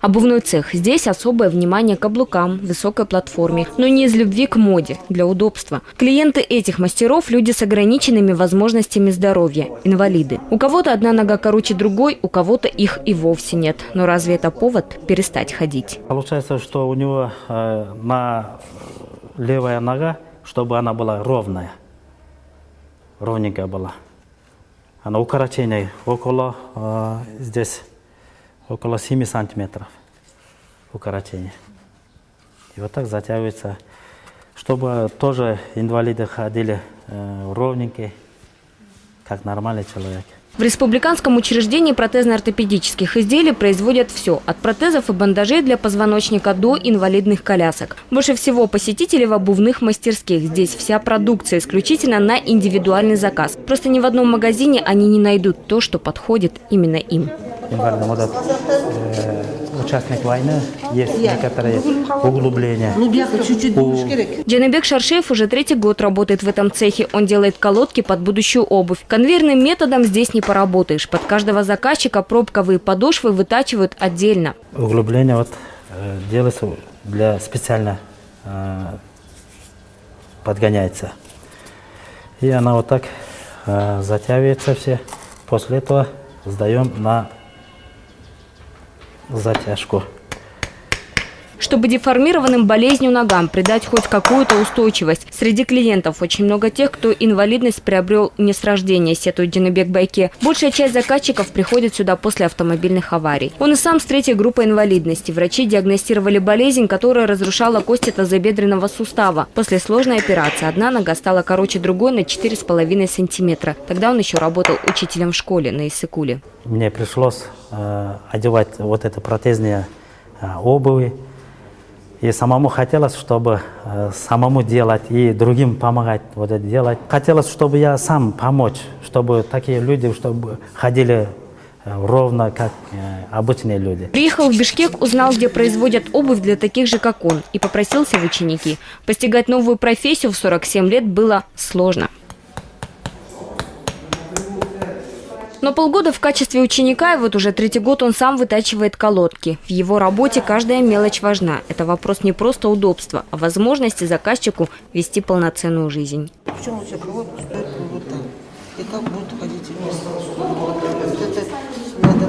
Обувной цех. Здесь особое внимание к каблукам, высокой платформе. Но не из любви к моде, для удобства. Клиенты этих мастеров – люди с ограниченными возможностями здоровья, инвалиды. У кого-то одна нога короче другой, у кого-то их и вовсе нет. Но разве это повод перестать ходить? Получается, что у него э, на левая нога, чтобы она была ровная, ровненькая была. Она укорочение около э, здесь около 7 сантиметров укорочение. И вот так затягивается, чтобы тоже инвалиды ходили э, ровненькие, как нормальный человек. В республиканском учреждении протезно-ортопедических изделий производят все – от протезов и бандажей для позвоночника до инвалидных колясок. Больше всего посетителей в обувных мастерских. Здесь вся продукция исключительно на индивидуальный заказ. Просто ни в одном магазине они не найдут то, что подходит именно им. Э, участник войны, есть некоторые углубления. Ну, чуть-чуть. Джанабек Шаршеев уже третий год работает в этом цехе. Он делает колодки под будущую обувь. Конвейерным методом здесь не поработаешь. Под каждого заказчика пробковые подошвы вытачивают отдельно. Углубление вот э, делается для специально э, подгоняется. И она вот так э, затягивается все. После этого сдаем на затяжку. Чтобы деформированным болезнью ногам придать хоть какую-то устойчивость. Среди клиентов очень много тех, кто инвалидность приобрел не с рождения, сетует Динабек Байке. Большая часть заказчиков приходит сюда после автомобильных аварий. Он и сам с третьей группой инвалидности. Врачи диагностировали болезнь, которая разрушала кости тазобедренного сустава. После сложной операции одна нога стала короче другой на 4,5 сантиметра. Тогда он еще работал учителем в школе на Иссыкуле. Мне пришлось э, одевать вот это протезные э, обуви. И самому хотелось, чтобы э, самому делать и другим помогать вот это делать. Хотелось, чтобы я сам помочь, чтобы такие люди, чтобы ходили э, ровно, как э, обычные люди. Приехал в Бишкек, узнал, где производят обувь для таких же, как он, и попросился в ученики. Постигать новую профессию в 47 лет было сложно. Но полгода в качестве ученика, и вот уже третий год он сам вытачивает колодки. В его работе каждая мелочь важна. Это вопрос не просто удобства, а возможности заказчику вести полноценную жизнь. Причем у тебя колодку стоит вот так. И как будут ходить вместе. Вот это надо,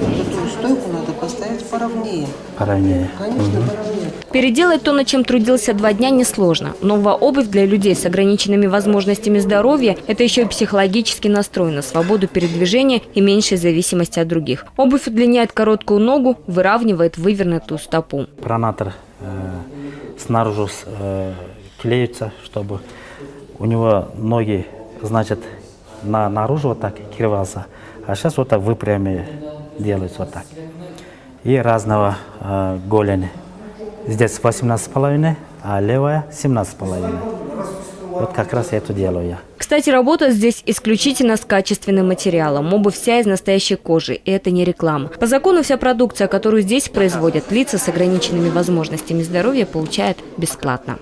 вот эту стойку надо поставить поровнее. Поранее. Конечно, поровнее. Переделать то, над чем трудился два дня, несложно. Новая обувь для людей с ограниченными возможностями здоровья – это еще и психологический настрой на свободу передвижения и меньшей зависимости от других. Обувь удлиняет короткую ногу, выравнивает вывернутую стопу. Пронатор э, снаружи э, клеится, чтобы у него ноги, значит, на, наружу вот так кривался, а сейчас вот так выпрямие делается вот так. И разного э, голени. Здесь 18,5, а левая 17,5. Вот как раз это делаю я. Кстати, работа здесь исключительно с качественным материалом. Обувь вся из настоящей кожи, и это не реклама. По закону вся продукция, которую здесь производят, лица с ограниченными возможностями здоровья получают бесплатно.